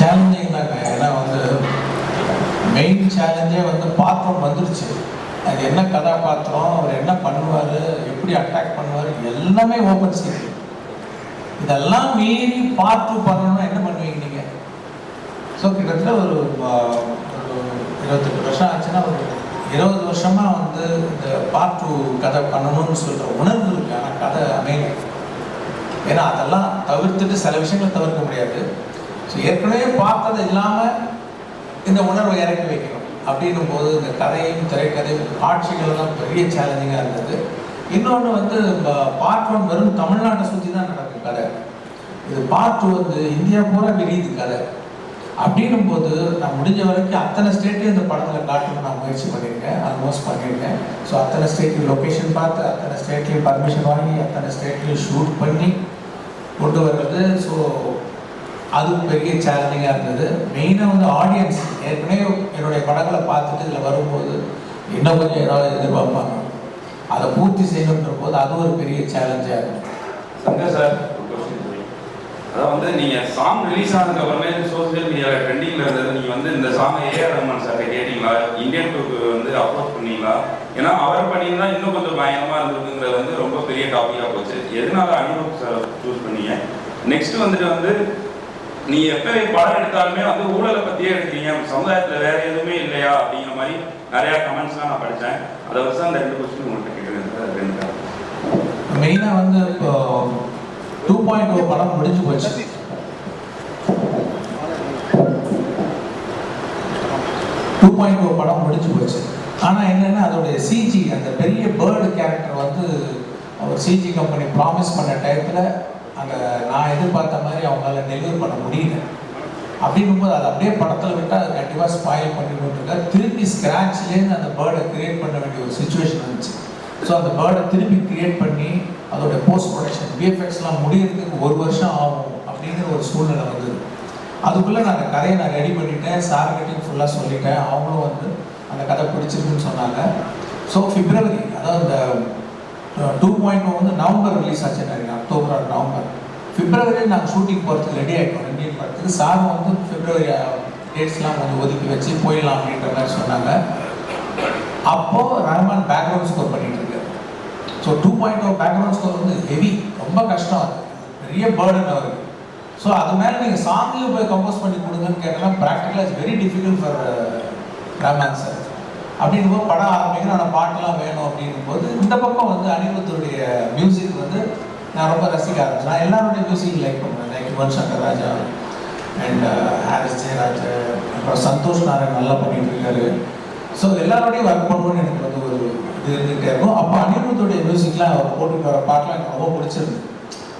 Challenging தாங்க ஏன்னா வந்து மெயின் சேலஞ்சே வந்து பாத்திரம் வந்துருச்சு. அது என்ன கதாபாத்திரம் அவர் என்ன பண்ணுவார் எப்படி அட்டாக் பண்ணுவார் எல்லாமே ஓப்பன் சீக்ரெட் இதெல்லாம் மீறி பார்ட் டூ பண்ணணும்னா என்ன பண்ணுவீங்க நீங்கள் ஸோ கிட்டத்தட்ட ஒரு இருபத்தெட்டு வருஷம் ஆச்சுன்னா ஒரு இருபது வருஷமாக வந்து இந்த பார்ட் டூ கதை பண்ணணும்னு சொல்கிற உணர்வு இருக்கு. ஆனால் கதை அமையல. ஏன்னா அதெல்லாம் தவிர்த்துட்டு சில விஷயங்களை தவிர்க்க முடியாது. ஏற்கனவே பார்த்தது இல்லாமல் இந்த உணர்வை இறக்கி வைக்கணும் அப்படின்னும் போது இந்த கதையும் திரைக்கதையும் காட்சிகள்லாம் பெரிய சேலஞ்சிங்காக இருந்தது. இன்னொன்று வந்து பார்ட் ஒன் வெறும் தமிழ்நாட்டை சுற்றி தான் நடக்கும் கதை. இது பார்ட் டூ வந்து இந்தியா பூரா விரியுது கதை. அப்படின்னும் போது நான் முடிஞ்ச வரைக்கும் அத்தனை ஸ்டேட்டையும் இந்த படத்தில் காட்டணும்னு நான் முயற்சி பண்ணியிருக்கேன். ஆல்மோஸ்ட் பண்ணியிருக்கேன். ஸோ அத்தனை ஸ்டேட்லையும் லொக்கேஷன் பார்த்து அத்தனை ஸ்டேட்லையும் பர்மிஷன் வாங்கி அத்தனை ஸ்டேட்லையும் ஷூட் பண்ணி கொண்டு வர்றது. ஸோ அது பெரிய சேலஞ்சிங்காக இருந்தது. மெயினாக வந்து ஆடியன்ஸ் ஏற்கனவே என்னுடைய படங்களை பார்த்துட்டு இதில் வரும்போது இன்னும் கொஞ்சம் ஏதாவது எதிர்பார்ப்பாங்க. அதை பூர்த்தி செய்யணுன்ற போது அது ஒரு பெரிய சேலஞ்சாக இருக்கும் சங்கர் சார் அதான் வந்து நீங்கள் சாங் ரிலீஸ் ஆனதுக்கு அப்புறமே சோசியல் மீடியாவில் ட்ரெண்டிங்கில் இருந்தது. நீங்கள் வந்து இந்த song A R Rahman sir கேட்டீங்களா? இந்தியன் டூக்கு வந்து அப்ரோச் பண்ணீங்களா? ஏன்னா அவர் பண்ணியிருந்தா இன்னும் கொஞ்சம் பயங்கரமாக இருந்திருக்குங்கிறது வந்து ரொம்ப பெரிய டாப்பிக்காக போச்சு. எதனால அனுபவம் சார் சூஸ் பண்ணீங்க? நெக்ஸ்ட் வந்துட்டு வந்து நீ எப்போ படம் எடுத்தாலுமே வந்து ஊழலை பற்றியே எடுக்கிறீங்க சமுதாயத்தில் வேற எதுவுமே இல்லையா அப்படிங்கிற மாதிரி நிறையா கமெண்ட்ஸ்லாம் நான் படித்தேன் அதை வச்சு அந்த ரெண்டு கொஸ்டின் உங்கள்கிட்ட கேட்குறேன். சார் மெயினாக வந்து இப்போ டூ பாயிண்ட் ஓ படம் முடிஞ்சு போச்சு. டூ பாயிண்ட் ஓ படம் முடிஞ்சு போச்சு. ஆனால் என்னென்னா அதோடைய சிஜி அந்த பெரிய பேர்டு கேரக்டர் வந்து அவர் சிஜி கம்பெனி ப்ராமிஸ் பண்ண டயத்தில் அங்கே நான் எதிர்பார்த்த மாதிரி அவங்களால டெலிவர் பண்ண முடியல. அப்படின்னும் போது அதை அப்படியே படத்தில் விட்டால் அது கண்டிப்பாக ஸ்பாயில் பண்ணிட்டு திருப்பி ஸ்க்ராட்ச்லேருந்து அந்த பேர்டை கிரியேட் பண்ண வேண்டிய ஒரு சுச்சுவேஷன் இருந்துச்சு ஸோ அந்த பேர்டை திருப்பி கிரியேட் பண்ணி அதோட போஸ்ட் ப்ரொடக்ஷன் விஎஃப்எக்ஸ்லாம் முடியறதுக்கு ஒரு வருஷம் ஆகும் அப்படிங்கிற ஒரு சூழ்நிலை வந்தது. அதுக்குள்ளே நான் அந்த கதையை நான் ரெடி பண்ணிட்டேன். சார்கிட்டையும் ஃபுல்லாக சொல்லிட்டேன். அவங்களும் வந்து அந்த கதை பிடிச்சிருக்குன்னு சொன்னாங்க. ஸோ பிப்ரவரி அதாவது இந்த டூ பாயிண்ட் oh வந்து நவம்பர் ரிலீஸ் ஆச்சு நிறைய அக்டோபர் ஆர் நவம்பர். பிப்ரவரியில் நாங்கள் ஷூட்டிங் போகிறதுக்கு ரெடி ஆகிட்டோம் இந்தியன் படத்துக்கு சார் வந்து பிப்ரவரி டேட்ஸ்லாம் கொஞ்சம் ஒதுக்கி வச்சு போயிடலாம் அப்படின்ற மாதிரி சொன்னாங்க. அப்போது ரஹ்மான் பேக்ரவுண்ட் ஸ்கோர் பண்ணிட்டு இருக்காரு. So two point oh background score வந்து ஹெவி ரொம்ப கஷ்டம் அது. பெரிய பேர்டன் அவருக்கு. ஸோ அது மேலே நீங்கள் சாங்லேயும் போய் கம்போஸ் பண்ணி கொடுங்கன்னு கேட்டால் ப்ராக்டிக்கலாக it's very difficult for Rahman sir அப்படின்னும் போது படம் ஆரம்பிக்கணும் ஆனால் பாட்டெல்லாம் வேணும் அப்படின்னும் போது இந்த பக்கம் வந்து அனிருத்துடைய மியூசிக் வந்து நான் ரொம்ப ரசிக்க ஆரம்பிச்சேன். நான் எல்லாருடைய மியூசிக் லைக் பண்ணுவேன். Like Yuvan Shankar Raja and Harris uh, Jayaraj அப்புறம் சந்தோஷ் நாராயண் நல்லா பண்ணிட்டு இருக்காரு. ஸோ எல்லாரோடையும் ஒர்க் பண்ணணும்னு எனக்கு வந்து ஒரு இது இருந்துகிட்டே இருக்கும். அப்போ அனிருத்துடைய மியூசிக்லாம் அவர் போட்டுட்டு வர பாட்டெலாம் எனக்கு ரொம்ப பிடிச்சிருந்து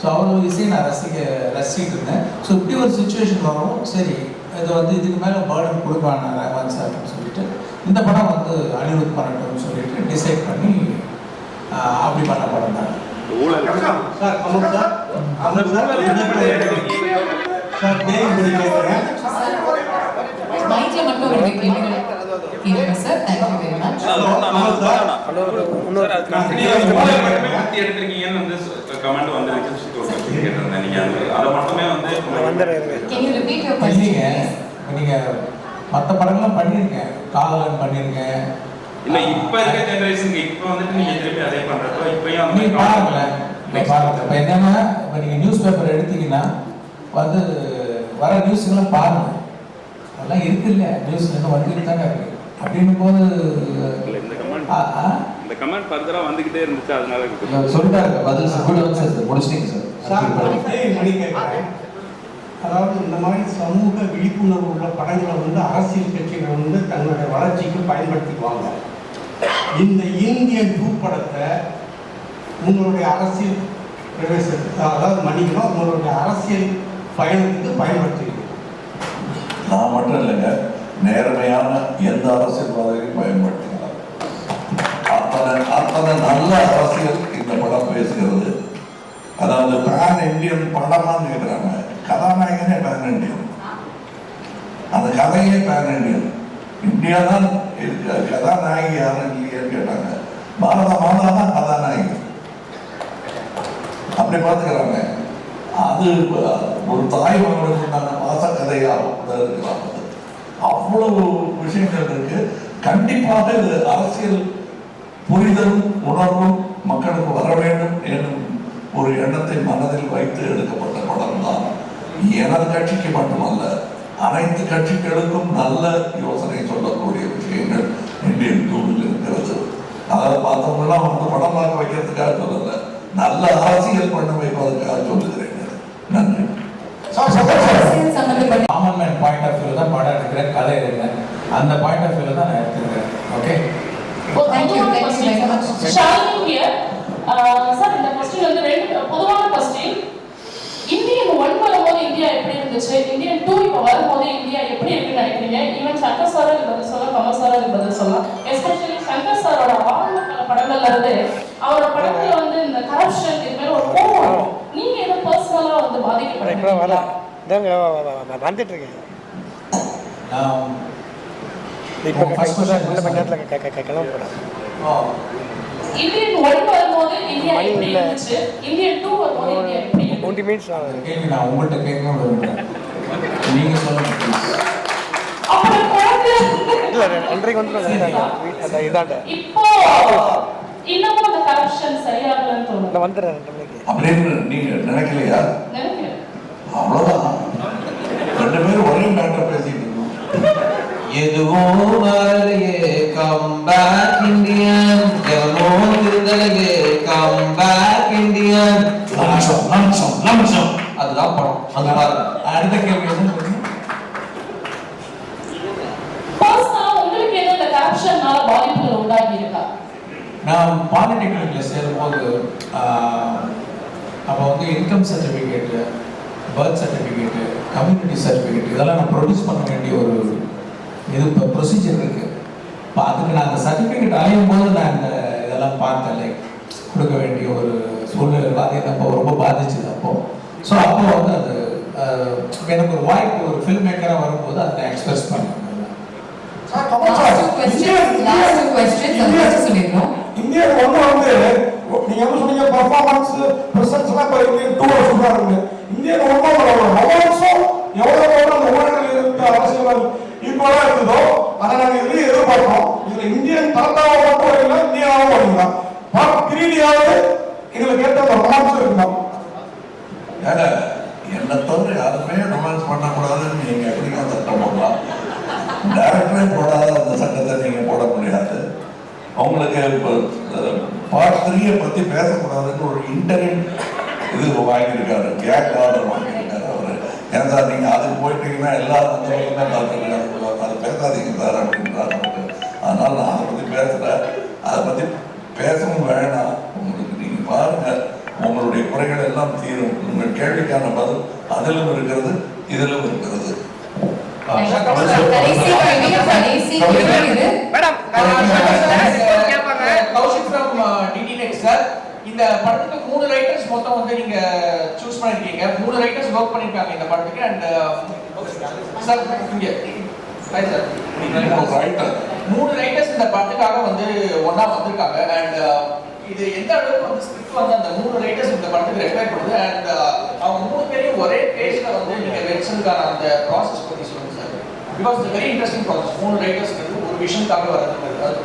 ஸோ அவ்வளோ இசையை நான் ரசிக்க ரசிக்கிட்டு இருந்தேன். ஸோ இப்படி ஒரு சுச்சுவேஷன் வரும். சரி இது வந்து இதுக்கு மேலே பேர்டன் கொடுப்பான் ரஹ்மான் சார் அப்படின்னு சொல்லி இந்த படம் வந்து அனிருத் பண்ணட்டும்னு சொல்லிட்டு டிசைட் பண்ணி அப்படி பண்ண படம் தான். Sir Amar sir? Amar sir sir பேய் படி கேட்குறேன் மைக்ல மட்டும் ஒரு கேள்விகள் கேளுங்க. Sir thank you very much hello Amar sir? நீங்க கேட்குறேன். பத்தி எடுத்திருக்கீங்கன்னு வந்து கமெண்ட் கேட்டிருந்தேன். நீங்க அது- மட்டுமே வந்து இப்போ நீங்கள் மற்ற படங்கள்லாம் பண்ணியிருக்கேன் காதலன் பண்ணியிருக்கேன் இல்ல இப்ப இருக்க ஜெனரேஷனுக்கு இப்ப வந்துட்டு நீங்க திருப்பி அதே பண்றப்போ இப்பயும் நீங்க பாருங்களேன். பாருங்க. இப்போ என்னன்னா இப்போ நீங்கள் நியூஸ் பேப்பர் எடுத்தீங்கன்னா வந்து வர நியூஸ்லாம் பாருங்க. அதெல்லாம் இருக்கு இல்லையா நியூஸ்ல இன்னும் வந்துட்டு தானே இருக்கு. அப்படின்னும் போது இல்ல, இந்த கமெண்ட் ஆ, ஆ, இந்த கமெண்ட் ஃபர்தரா வந்துகிட்டே இருந்துச்சு அதனால சொல்லிட்டாரு. பதில் சார். கூட வந்து முடிச்சிட்டீங்க. Sir sir. கேட்குறேன் அதாவது இந்த மாதிரி சமூக விழிப்புணர்வு உள்ள படங்களை வந்து அரசியல் கட்சிகள் வந்து தங்களுடைய வளர்ச்சிக்கு பயன்படுத்திக்குவாங்க. இந்த இந்தியன் டூ படத்தை உங்களுடைய அரசியல் பிரவேசத்துக்கு அதாவது மன்னிக்கணும் உங்களுடைய அரசியல் பயணத்துக்கு பயன்படுத்திருக்கு நான் மட்டும் இல்லைங்க நேர்மையான எந்த அரசியல்வாதிகளையும் பயன்படுத்தினார் அத்தனை அத்தனை நல்ல அரசியல் இந்த படம் பேசுகிறது. அதாவது பேன் இந்தியன் படமான்னு கேட்குறாங்க கதாநாயகனே பேன் அந்த கதையே பேன் இந்தியா தான் இருக்கு கதாநாயகி யாரும் இல்லையான்னு கேட்டாங்க? பாரத மாதா தான் கதாநாயகி. அப்படி பார்த்துக்கிறாங்க. அது ஒரு தாய் மகனுக்கு உண்டான வாசக்கதையாக இருக்கலாம் அவ்வளவு விஷயங்கள் இருக்கு. கண்டிப்பாக இது அரசியல் புரிதலும் உணர்வும் மக்களுக்கு வர வேண்டும் என்னும் ஒரு எண்ணத்தை மனதில் வைத்து எடுக்கப்பட்ட படம் தான் எனது கட்சிக்கு மட்டுமல்ல அனைத்து கட்சிகளுக்கும் நல்ல யோசனை சொல்லக்கூடிய விஷயங்கள் இந்தியன் டூவில் இருக்கிறது. அதை பார்த்தவங்களாம் வந்து படம் பார்க்க வைக்கிறதுக்காக சொல்லல நல்ல அரசியல் பண்ண வைப்பதற்காக சொல்லுகிறேன். நன்றி. Common man point of view தான் படம் எடுக்கிறேன் கதை எடுக்கிறேன் அந்த பாயிண்ட் ஆஃப் வியூல தான் நான் எடுத்துருக்கேன். ஓகே சார் இந்த கொஸ்டின் வந்து ரெண்டு பொதுவான கொஸ்டின் இந்தியன் ஒன் இந்தியா எப்படி இருந்துச்சு? இந்தியன் டூ இப்போ வரும்போது இந்தியா எப்படி இருக்குன்னு நினைக்கிறீங்க? ஈவன் சங்கர் சார் பதில் சொல்லலாம் கமல் சார் பதில் சொல்லலாம் எஸ்பெஷலி சங்கர் சாரோட ஆரம்ப கால படங்கள்ல இருந்து அவரோட படத்துல வந்து இந்த கரப்ஷன் இது மேல ஒரு இருக்கும். நீங்க எதை பர்சனலா வந்து இதாங்க வந்துட்டு இருக்கேன். இப்போ நேரத்தில் கிளம்ப போகிறேன் இந்தியன் ஒன் வரும்போது இந்தியா எப்படி. இருந்துச்சு? இந்தியன் டூ வரும்போது இந்தியா எப்படி டுவெண்ட்டி மினிட்ஸ் அந்த கேள்வி நான் உங்கள்கிட்ட கேட்கணும் விரும்புகிறேன் நீங்க சொல்லுங்க please. அப்புறம் குழந்தை இல்லை ரெண்டரைக்கு வந்து அந்த இதாண்ட இப்போ இன்னமும் அந்த கரப்ஷன் சரியாகலன்னு தோணுது. நான் வந்துடுறேன் மணிக்கு. அப்படின்னு நீங்க நினைக்கலையா? அவ்வளவுதான். ரெண்டு பேரும் ஒரே மேட்டர் பேசிட்டு இருக்கோம். எதுவும் வரலையே கம் பேக் இந்தியன் எவனோ திருந்தலையே come back Indian lump sum lump sum lump sum அதுதான் படம். பாருங்க. அடுத்த கேள்வி என்ன நான் பாலிடெக்னிக்கில் சேரும்போது அப்போ வந்து income certificate birth certificate community certificate இதெல்லாம் நான் ப்ரொடியூஸ் பண்ண வேண்டிய ஒரு இது இப்போ ப்ரொசீஜர் இருக்கு. இப்போ அதுக்கு நான் அந்த சர்டிஃபிகேட் அலையும் போது நான் இந்த இதெல்லாம் பார்த்தேன் லைக் கொடுக்க வேண்டிய ஒரு சூழ்நிலை பாதி அப்போ ரொம்ப பாதிச்சது அப்போ ஸோ அப்போ வந்து அது எனக்கு ஒரு வாய்ப்பு ஒரு ஃபில்ம் மேக்கராக வரும்போது அதை எக்ஸ்பிரஸ் பண்ணேன். அது. இந்தியன் ஒன்று வந்து நீங்க வந்து சொன்னீங்க பர்ஃபார்மன்ஸ் ப்ரெசன்ஸ் எல்லாம் இப்போ இந்தியன் டூ சூப்பராக இருக்கு. இந்தியன் ஒன்றோட ரொமான்ஸும் எவ்வளோ எவ்வளோ அந்த ஊழல் இருந்த அரசியல் ஈக்குவலாக இருந்ததோ அதை நாங்கள் இதுலேயே எதிர்பார்க்கிறோம். இதில் இந்தியன் தாத்தாவை மட்டும் இந்தியாவும் பார்ட் த்ரீடியாவது எங்களுக்கு ஏற்ற ரொமான்ஸ் இருக்கணும் ஏங்க என்னை தவிர யாருமே ரொமான்ஸ் பண்ணக்கூடாதுன்னு நீங்க எப்படிங்க சட்டம் போடலாம்? டேரக்டரே போடாத அந்த சட்டத்தை நீங்க போட முடியாது. அவங்களுக்கு இப்போ பார்ட் த்ரீயை பத்தி பேசக்கூடாதுன்னு ஒரு இன்டர்நெட் இது வாங்கியிருக்காரு. கேக் ஆர்டர் வாங்கியிருக்காரு அவர். ஏன் சார் நீங்க அதுக்கு போயிட்டீங்கன்னா எல்லா அந்த பக்கம் பார்த்துருக்காங்க அது பேசாதீங்க சார் அப்படின்றாரு அவரு. அதனால நான் அதை பத்தி பேசுறேன் அதை பத்தி பேசவும் வேணாம். உங்களுக்கு பாருங்க உங்களுடைய குறைகள் எல்லாம் தீரும் உங்கள் கேள்விக்கான பதில் அதிலும் இருக்கிறது இதிலும் இருக்கிறது இந்த படத்துக்கு மூணு ரைட்டர்ஸ் மொத்தம் வந்து நீங்க சூஸ் பண்ணிருக்கீங்க மூணு ரைட்டர்ஸ் ஒர்க் பண்ணிருக்காங்க இந்த படத்துக்கு அண்ட் சார் இங்க மூணு ரைட்டர்ஸ் இந்த படத்துக்காக வந்து ஒண்ணா வந்திருக்காங்க அண்ட் இது எந்த அளவுக்கு வந்து ஸ்கிரிப்ட் வந்து அந்த மூணு ரைட்டர்ஸ் இந்த படத்துக்கு ரெக்கமெண்ட் பண்ணுது அண்ட் அவங்க மூணு பேரையும் ஒரே பேஜ்ல வந்து நீங்க வெச்சதுக்கான அந்த ப்ராசஸ் பத்தி சொல்லுங்க sir because it's very interesting process மூணு ரைட்டர்ஸ் ஒரு விஷனுக்காக வர்றது அது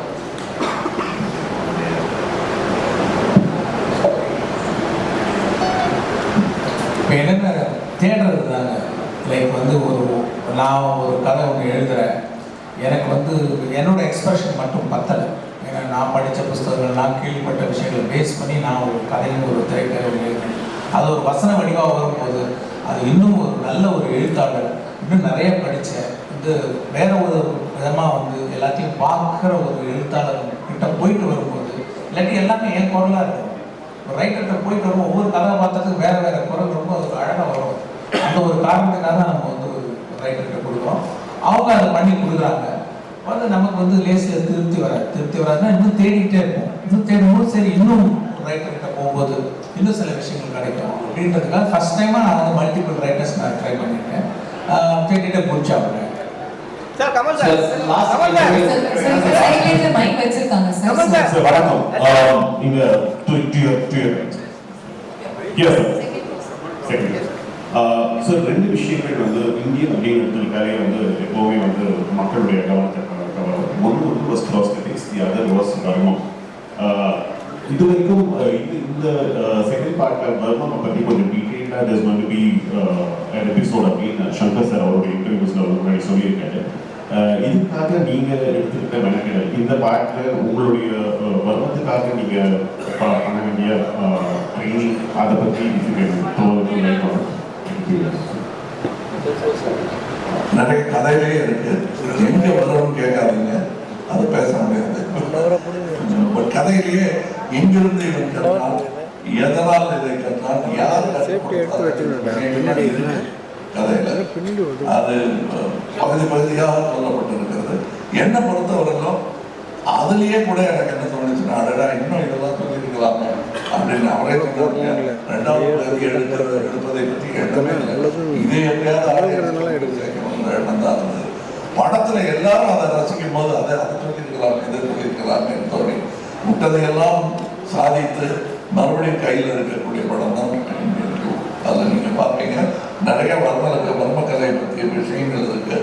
இப்போ என்னென்ன தேடுறது தாங்க லைக் வந்து ஒரு நான் ஒரு கதை ஒன்று எழுதுகிறேன் எனக்கு வந்து என்னோட எக்ஸ்பிரஷன் மட்டும் பத்தலை. நான் படித்த புஸ்தகங்கள் நான் கேள்விப்பட்ட விஷயங்களை பேஸ் பண்ணி நான் ஒரு கதையும் ஒரு திரைக்கதை ஒன்று அது ஒரு வசன வடிவாக வரும்போது அது இன்னும் ஒரு நல்ல ஒரு எழுத்தாளர் இன்னும் நிறைய படித்தேன் வந்து வேற ஒரு விதமாக வந்து எல்லாத்தையும் பார்க்குற ஒரு எழுத்தாளர் கிட்ட போயிட்டு வரும்போது இல்லாட்டி எல்லாமே என் குரலாக இருக்கும். ஒரு ரைட்டர்கிட்ட போயிட்டு வரும் ஒவ்வொரு கதை பார்த்ததுக்கு வேறு வேறு குரல் ரொம்ப ஒரு அழகாக வரும். அந்த ஒரு காரணத்துக்காக தான் நம்ம வந்து ஒரு ரைட்டர்கிட்ட கொடுக்குறோம். அவங்க அதை பண்ணி கொடுக்குறாங்க. வந்து நமக்கு வந்து லேசில் திருப்தி வராது. திருப்தி வராதுன்னா இன்னும் தேடிக்கிட்டே இருப்போம். இன்னும் தேடும்போது சரி இன்னும் ரைட்டர்கிட்ட போகும்போது இன்னும் சில விஷயங்கள் கிடைக்கும். அப்படின்றதுக்காக ஃபர்ஸ்ட் டைமாக நான் வந்து மல்டிபிள் ரைட்டர்ஸ் நான் ட்ரை பண்ணியிருக்கேன். தேடிட்டே சார் வணக்கம் ஆம், இங்க டு டு டு எஸ் சார் செகண்ட் சார் ரெண்டு விஷயங்கள் வந்து இந்தியன் அப்படின்னு எடுத்துக்கிட்டாலே வந்து எப்போவுமே வந்து மக்களுடைய கவனத்தை ஒன்று வந்து was prosthetics the other was வர்மம் இது வரைக்கும் uh, இது இந்த செகண்ட் பார்ட்டில் வர்மம் பற்றி கொஞ்சம் டீட்டெயிலாக there's going to be uh, an episode அப்படின்னு சங்கர் சார் அவருடைய இன்டர்வியூஸில் முன்னாடி சொல்லியிருக்காரு. Uh, இதுக்காக நீங்கள் எடுத்துக்கிட்ட மெனக்கெடல் இந்த பார்ட்டில் உங்களுடைய uh, வர்மத்துக்காக நீங்கள் பண்ண வேண்டிய ட்ரைனிங் அதை பற்றி லைக் நிறைய கதையிலேயே இருக்கு. எங்க வர்றோம்னு கேட்காதீங்க அது பேச முடியாது கதையிலேயே எங்கிருந்து இவன் கற்றான் எதனால் இதை கற்றான் யார் கதையில அது பகுதி பகுதியாக சொல்லப்பட்டிருக்கிறது. என்னை பொறுத்தவரைக்கும் அதுலயே கூட எனக்கு என்ன தோணுச்சுன்னா அடடா இன்னும் இதெல்லாம் சொல்லியிருக்கலாமே அப்படின்னு அவரே சொன்னாங்க ரெண்டாவது பகுதி எடுக்கிறது எடுப்பதை பற்றி எண்ணமே இதே எப்படியாவது ஆளுங்கிறதுனால எடுக்கல. சேர்க்கணுங்கிற எண்ணம் தான் இருந்தது படத்துல எல்லாரும் அதை ரசிக்கும் போது அதை அதை சொல்லியிருக்கலாம் இதை சொல்லியிருக்கலாமே தோணி விட்டதையெல்லாம் சாதித்து மறுபடியும் கையில் இருக்கக்கூடிய படம் தான் அதில் நீங்கள் பார்ப்பீங்க நிறைய வர்மலுக்கு மர்மக்கலை பற்றிய விஷயங்கள் இருக்கு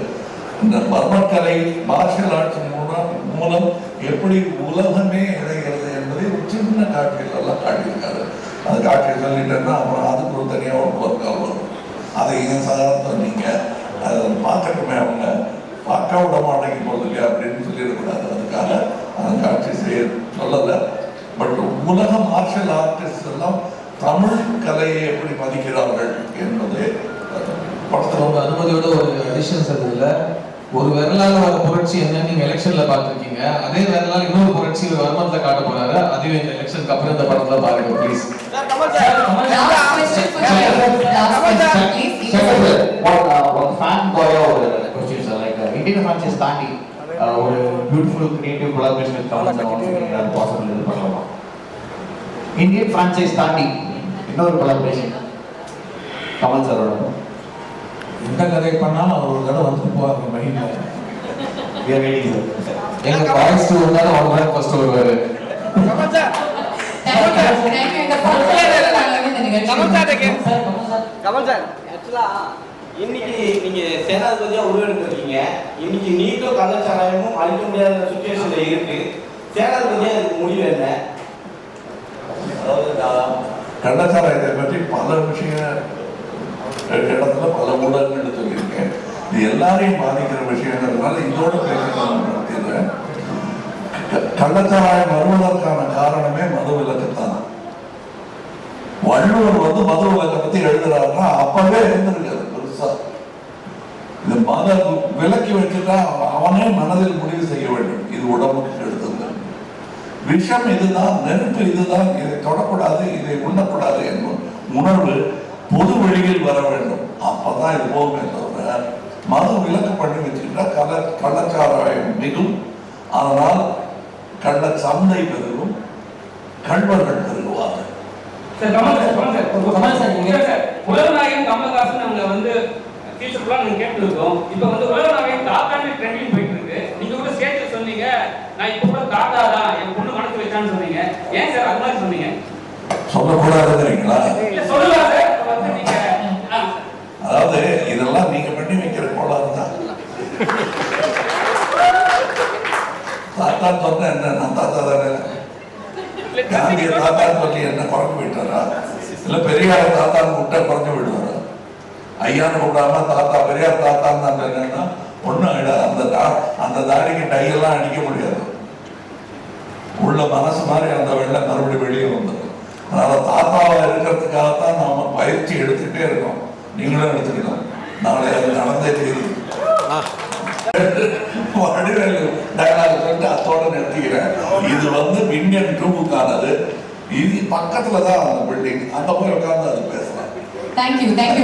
இந்த மர்மக்கலை மார்ஷியல் ஆர்ட்ஸ் மூலம் மூலம் எப்படி உலகமே இணைகிறது என்பதை ஒரு சின்ன காட்சிகள் எல்லாம் காட்டியிருக்காரு. அந்த காட்சியை சொல்லிட்டேன்னா அப்புறம் அதுக்கு ஒரு தனியாக ஒரு பொருட்கள் வரும். அதை ஏன் சாதாரண சொன்னீங்க அதை பார்க்கட்டுமே அவங்க. பார்க்க விட மாட்டேங்க போகுது இல்லையா அப்படின்னு சொல்லிடக்கூடாது. அதுக்காக அந்த காட்சி செய்யறது சொல்லலை. பட் உலக மார்ஷல் ஆர்டிஸ்ட் எல்லாம் தமிழ் கலையை எப்படி மதிக்கிறார்கள் என்பது படத்தில் உங்க அனுமதியோட ஒரு அடிஷன்ஸ் அதுல ஒரு விரலால வர புரட்சி என்னன்னு நீங்க எலெக்ஷன்ல பாத்திருக்கீங்க அதே விரலால இன்னொரு புரட்சி வர்மத்துல காட்ட போறாரு. அதுவே இந்த எலெக்ஷனுக்கு அப்புறம் இந்த படத்துல பாருங்க ப்ளீஸ் please. ஒரு ஃபேன் பாயா ஒரு question sir. Like Indian franchise தாண்டி uh, ஒரு beautiful creative collaboration with possible இது பண்ணலாமா? இந்தியன் ஃப்ரான்ச்சைஸ் தாண்டி இன்னொரு கொலாபரேஷன் கமல் சாரோட எந்த கதை பண்ணாலும் அவர் ஒரு தடவை வந்துட்டு போவாங்க மைண்ட்ல எங்க பாய்ஸ் டூ வந்தாலும் அவங்க தான் ஃபர்ஸ்ட் வருவாரு. கமல் சார் ஆக்சுவலா இன்னைக்கு நீங்க சேனாதிபதியா உருவெடுத்திருக்கீங்க. இன்னைக்கு நீட்டும் கள்ளச்சாராயமும் அழிக்க முடியாத சுச்சுவேஷன்ல இருக்கு. சேனாதிபதியா இதுக்கு முடிவு என்ன? கள்ளச்சாராயத்தை பற்றி பல விஷயம் இடத்துல பல ஊடகங்கள் சொல்லியிருக்கேன். இது எல்லாரையும் பாதிக்கிற விஷயங்கிறதுனால இதோட பேச நான் நடத்திடுறேன் க- கள்ளச்சாராயம் வருவதற்கான காரணமே மது விலக்குத்தான். வள்ளுவர் வந்து மது விலக்கை பத்தி எழுதுறாருன்னா அப்பவே எழுந்திருக்காரு. இந்த மதம் மத விலக்கி வச்சுட்டா அவனே மனதில் முடிவு செய்ய வேண்டும். இது உடம்புக்கு எடுத்தது விஷம் இதுதான் நெருப்பு இதுதான் இதை தொடக்கூடாது இதை உண்ணக்கூடாது என்னும் உணர்வு பொது வழியில் வர வேண்டும். அப்பதான் இது போகுமே தவிர மது விலக்கு பண்ணி வச்சுக்கிட்டா கல கள்ளச்சாராயம் மிகும். அதனால் கள்ள சந்தை பெருகும் கண்வர்கள் பெருகுவார்கள். சார் கமல் சார் சார் உலகநாயகன் கமலஹாசன் அவங்க வந்து ஃபுல்லாக நாங்கள் கேட்டுருக்கோம். இப்போ வந்து உலகநாயகன் தாத்தான்னு ட்ரெண்டிங் போயிட்டு இருக்கு நீங்க கூட ஸ்டேஜில் சொன்னீங்க. நான் இப்போ கூட தாத்தா தான் என் பொண்ணு மனசு வச்சான்னு சொன்னீங்க. ஏன் சார் அது மாதிரி சொன்னீங்க? சொல்லக்கூடாதுங்கிறீங்களா? சொல்லலாம் சார். வந்து நீங்க அதாவது இதெல்லாம் நீங்க பண்ணி வைக்கிற கோளாறு தான். தாத்தா சொன்ன என்ன? நான் தாத்தா தானே. காந்திய தாத்தா சொல்லி என்ன குறைஞ்சு போயிட்டாரா இல்ல பெரியார் தாத்தான்னு கூப்பிட்டா குறைஞ்சு போயிடுவாரா ஐயான்னு கூப்பிடாம தாத்தா பெரியார் தாத்தான்னு தான் சொன்னேன்னா ஒண்ணும் ஆயிடாது அந்த தா- அந்த தாடிக்கு டையெல்லாம் அடிக்க முடியாது. உள்ள மனசு மாதிரி அந்த வெள்ளம் மறுபடியும் வெளியே வந்தது. அதனால தாத்தாவை இருக்கிறதுக்காகத்தான் நாம பயிற்சி எடுத்துக்கிட்டே இருக்கோம். நீங்களும் எடுத்துக்கலாம். நாளை அது நடந்தே தெரியுது வடிவேல் டயலாக் சொல்லிட்டு அத்தோட நிறுத்திக்கிறேன். இது வந்து மின்யன் டூவுக்கானது இது பக்கத்துல தான் அந்த பில்டிங் அங்க போய் உட்கார்ந்து அது பேசலாம். Thank you thank you